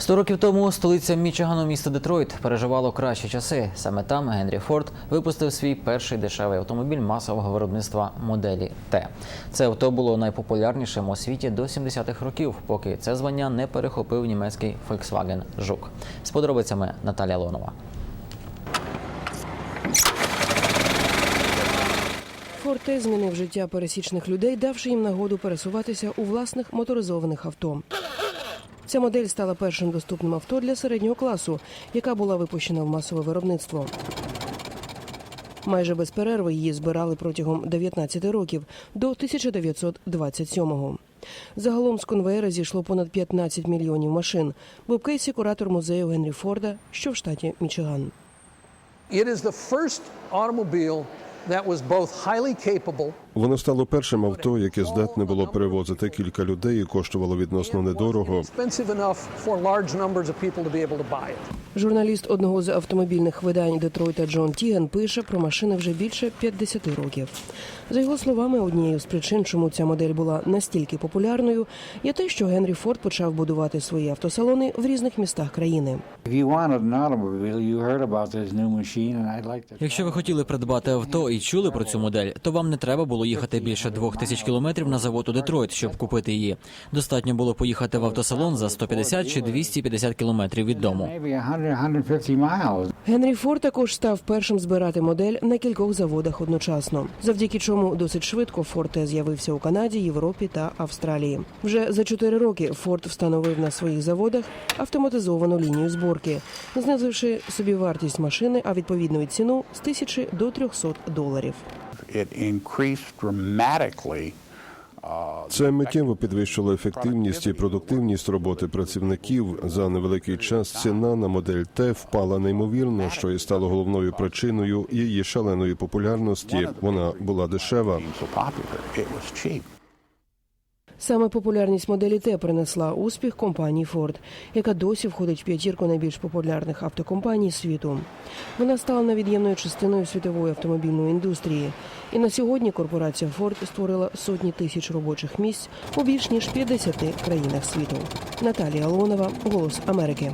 Сто років тому столиця Мічигану, місто Детройт, переживало кращі часи. Саме там Генрі Форд випустив свій перший дешевий автомобіль масового виробництва моделі Т. Це авто було найпопулярнішим у світі до 70-х років, поки це звання не перехопив німецький Volkswagen Жук. З подробицями Наталія Лонова. Форте змінив життя пересічних людей, давши їм нагоду пересуватися у власних моторизованих авто. Ця модель стала першим доступним авто для середнього класу, яка була випущена в масове виробництво. Майже без перерви її збирали протягом 19 років до 1927-го. Загалом з конвейера зійшло понад 15 мільйонів машин. Боб Кейсі – куратор музею Генрі Форда, що в штаті Мічиган. It is the first automobile that was both highly capable Воно стало першим авто, яке здатне було перевозити кілька людей і коштувало відносно недорого. Журналіст одного з автомобільних видань Детройта Джон Тіган пише про машини вже більше 50 років. За його словами, однією з причин, чому ця модель була настільки популярною, є те, що Генрі Форд почав будувати свої автосалони в різних містах країни. Якщо ви хотіли придбати авто і чули про цю модель, то вам не треба було їхати більше двох тисяч кілометрів на завод у Детройт, щоб купити її. Достатньо було поїхати в автосалон за 150 чи 250 кілометрів від дому. Maybe 100, 150 miles. Генрі Форд також став першим збирати модель на кількох заводах одночасно, завдяки чому досить швидко Форте з'явився у Канаді, Європі та Австралії. Вже за чотири роки Форд встановив на своїх заводах автоматизовану лінію зборки, знизивши собі вартість машини, а відповідно ціну з тисячі до 300 доларів. It increased dramatically Це миттєво підвищило ефективність і продуктивність роботи працівників. За невеликий час ціна на модель Т впала неймовірно, що і стало головною причиною її шаленої популярності. Вона була дешева. Саме популярність моделі Т принесла успіх компанії Ford, яка досі входить в п'ятірку найбільш популярних автокомпаній світу. Вона стала невід'ємною частиною світової автомобільної індустрії. І на сьогодні корпорація Ford створила сотні тисяч робочих місць у більш ніж 50 країнах світу. Наталія Лонова, Голос Америки.